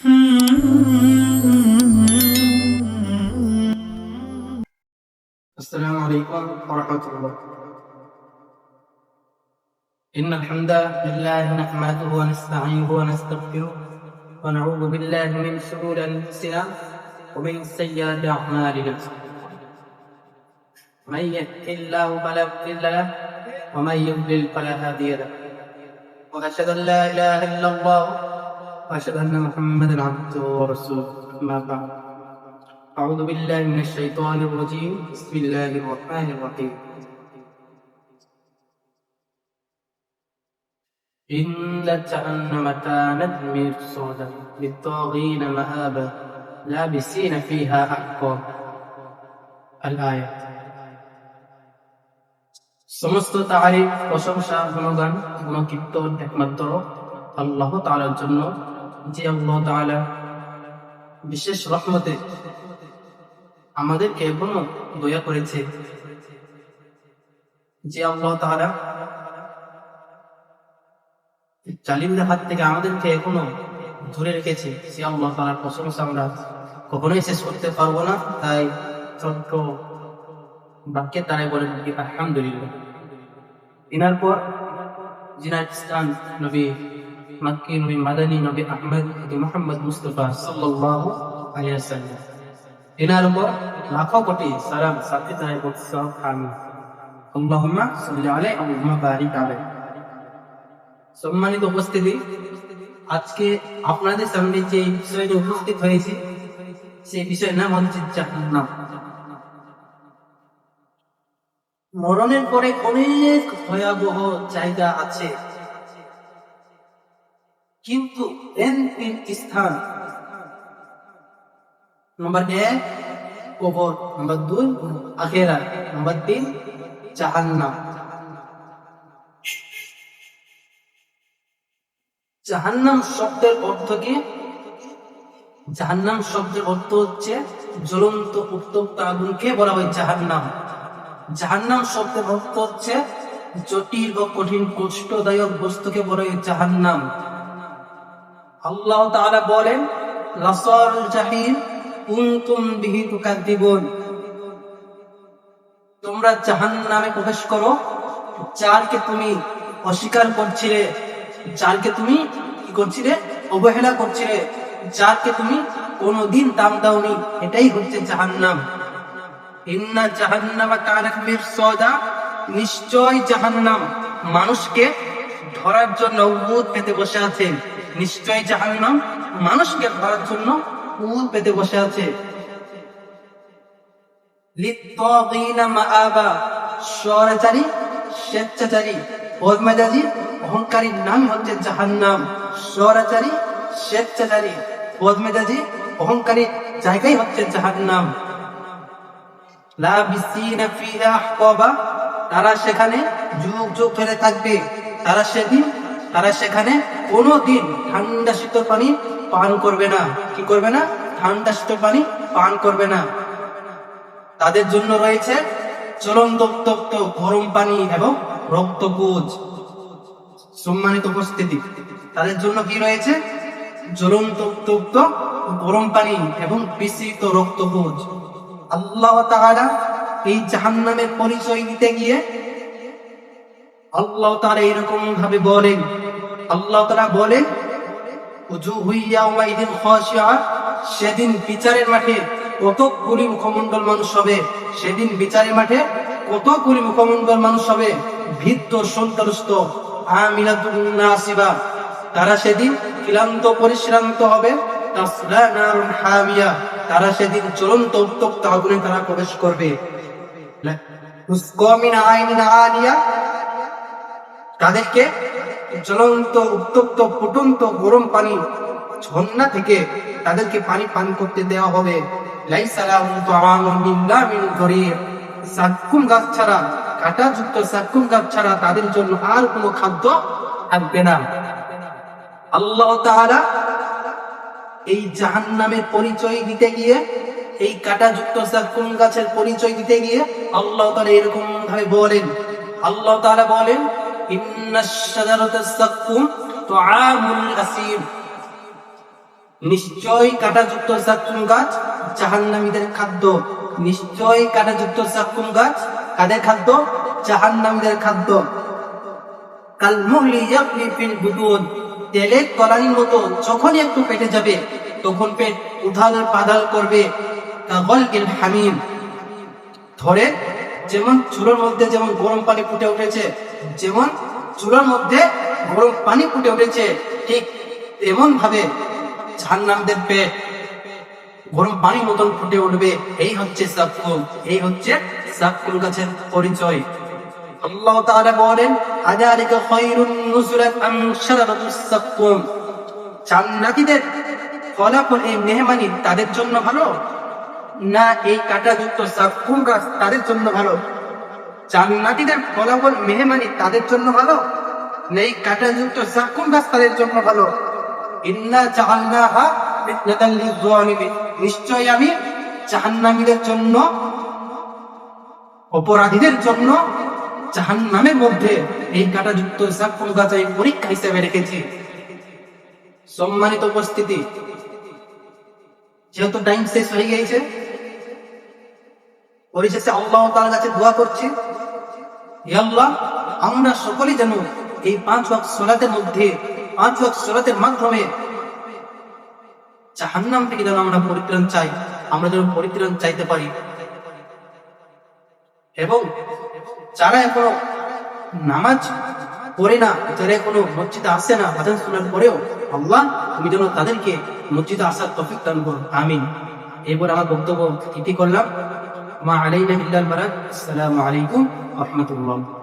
السلام عليكم ورحمة الله. إن الحمد لله نحمده ونستعينه ونستغفره ونعوذ بالله من شرور أنفسنا ومن سيئات أعمالنا. من يهد الله فلا مضل له ومن يضلل فلا هادي له. وأشهد أن لا إله إلا الله وأشهد أن محمدا عبده ورسوله أما بعد أعوذ بالله من الشيطان الرجيم بسم الله الرحمن الرحيم إن جهنم كانت مرصادا للطاغين مآبا لابسين فيها أحقابا الآية সমস্ত তারিফ প্রশংসা গুণগান গুণকীর্তন একমাত্র আল্লাহ তাআলার জন্য যে আল্লাহ তাআলা বিশেষ রহমতে আমাদেরকে এখনও দয়া করেছে। যে আল্লাহ তাআলা জালিমদের হাত থেকে আমাদেরকে এখনও ধরে রেখেছে, সে আল্লাহ তাআলার প্রশংসা আমরা কখনোই শেষ করতে পারব না। তাই ছোট্ট বাক্যের তারাই বলেন, আলহামদুলিল্লাহ। এনার পর জিনার নবী মাক্কি নবী মাদানী নবী আহমদ মোহাম্মদ মুস্তফা এনার উপর লাখো কোটি সালাম সাথে আমি আল্লাহুম্মা সাল্লি আলাইহি বারিক আলাইহি সম্মানিত উপস্থিতি, আজকে আপনাদের সামনে যে বিষয়টা উপস্থিত হয়েছে সেই বিষয়ের নাম হচ্ছে জাহান্নাম। মরণের পরে অনেক ভয়াবহ জায়গা আছে। কিন্তু তিনটি স্থান। নম্বর এক কবর। নম্বর দুই, আখেরা। নম্বর তিন, জাহান্নাম। জাহান্নাম শব্দের অর্থ কি? জাহান্নাম শব্দের অর্থ হচ্ছে জ্বলন্ত উত্তপ্ত আগুনকে বলা হয় জাহান্নাম। জাহান্নাম শব্দের অর্থ হচ্ছে জটিল ও কঠিন কষ্টদায়ক বস্তুকে বলা হয় জাহান্নাম। আল্লাহ তাআলা বলেন লাসাল জাহিম কুনতুম বিহি তুকাদ্দিবুন তোমরা জাহান্নামে প্রবেশ করো, যারকে তুমি অস্বীকার করছিলে, যারকে তুমি কি করছিলে? অবহেলা করছিলে, যারকে তুমি কোনোদিন দাম দাওনি। এটাই হচ্ছে জাহান্নাম। ইন্না জাহান্নামা কানাত মিরসাদা, নিশ্চয় জাহান্নাম মানুষকে ধরার জন্য উদ পেতে বসে আছে নিশ্চয় জাহান্নাম মানুষকে ধরার জন্য উদ পেতে বসে আছে। স্বরাচারী, স্বেচ্ছাচারী অহংকারীর নাম হচ্ছে জাহান্নাম। স্বরাচারী, স্বেচ্ছাচারী, বদমেজাজি জায়গাই হচ্ছে জাহান্নাম। তারা সেখানে যুগ যুগ ধরে থাকবে। তারা সেদিন তারা সেখানে কোনো দিন ঠান্ডা শীতল পানি পান করবে না। কি করবে না? ঠান্ডা শীতল পানি পান করবে না। তাদের জন্য রয়েছে চলন্ত গরম পানি এবং রক্তপুজ সম্মানিত উপস্থিতি। তাদের জন্য কি রয়েছে? জ্বলন্ত গরম পানি এবং বিস্তৃত রক্তপুজ আল্লাহ তাহারা এই জাহান্নামের পরিচয় দিতে গিয়ে আল্লাহ তাআলা এরকম ভাবে বলেন। আল্লাহ তাআলা বলেন সেদিন বিচারের মাঠে কতগুলি মুখমণ্ডল মানুষ হবে, সেদিন বিচারের মাঠে কতগুলি মুখমণ্ডল মানুষ হবে ভিত্ত সন্ত্রস্ত তারা সেদিন ক্লান্ত, পরিশ্রান্ত হবে তারা সেদিন চলন্ত উত্তপ্ত আগুনে তারা প্রবেশ করবে। আইনিন আলিয়া তাদেরকে জ্বলন্ত, উত্তপ্ত, ফুটন্ত গরম পানি ঝর্ণা থেকে তাদেরকে পানি পান করতে দেওয়া হবে। সাক্কুম গাছ ছাড়া, কাঁটাযুক্ত সাক্কুম গাছ ছাড়া তাদের জন্য আর কোনো খাদ্য থাকবে না। আল্লাহ তাআলা এই জাহান্নামের পরিচয় দিতে গিয়ে, এই কাঁটাযুক্ত সাক্কুম গাছের পরিচয় দিতে গিয়ে আল্লাহ তাআলা এরকম ভাবে বলেন। আল্লাহ তাআলা বলেন নিশ্চয়ই কাঁটাযুক্ত জাকুম গাছ জাহান্নামীদের খাদ্য। নিশ্চয়ই কাঁটাযুক্ত জাকুম গাছ কাদের খাদ্য? জাহান্নামীদের খাদ্য। কাল মুহলি ইয়াগলি ফিল বুতুন তেলের তলানির মতো যখনই একটু পেটে যাবে, তখন পেট উধাল পাদাল করবে। কাগলকিল ধরে যেমন চুলোর মধ্যে যেমন গরম পানি ফুটে উঠেছে, যেমন চুলোর মধ্যে গরম পানি ফুটে উঠেছে, ঠিক এমন ভাবে জাহান্নামদের পেট গরম পানির মতন ফুটে উঠবে। এই হচ্ছে সাকুম এই হচ্ছে সাকুম গাছের পরিচয়। আল্লাহ তাআলা বলেন, আযালিকা খায়রুন নুজুলান আম শারাতুস সাকুম জান্নাতীদের ফলাফল এই মেহমানি তাদের জন্য ভালো? না এই কাঁটাযুক্ত সাকুম গাছ তাদের জন্য ভালো? জান্নাতীদের ফলাফল মেহমানি তাদের জন্য ভালো? না এই কাঁটাযুক্ত সাকুম গাছ তাদের জন্য ভালো? ইন্না জাহান্নাহা নিশ্চয় আমি জাহান্নামীদের জন্য, অপরাধীদের জন্য জাহান্নামের মধ্যে এই কাঁটাযুক্ত সাকুম গাছ আমি পরীক্ষা হিসেবে রেখেছি। সম্মানিত উপস্থিতি, যেহেতু টাইম শেষ হয়ে গিয়েছে পরিশেষে আল্লাহ তার কাছে দোয়া করছি আল্লাহ, আমরা সকলেই যেন এই পাঁচ ওয়াক্ত সোলাতের মধ্যে, পাঁচ ওয়াক্ত সোলাতের মাধ্যমে জাহান্নাম থেকে যেন আমরা পরিত্রাণ চাই, আমরা যেন পরিত্রাণ চাইতে পারি। এবং যারা এখনও নামাজ পড়ে না, যারা এখনও মসজিদে আসে না, আজান শোনার পরেও, আল্লাহ, তুমি যেন তাদেরকে মসজিদে আসার তফিক দান করো। আমিন। এরপর আমার বক্তব্য এটি করলাম। ما علينا إلا البلد السلام عليكم ورحمة الله.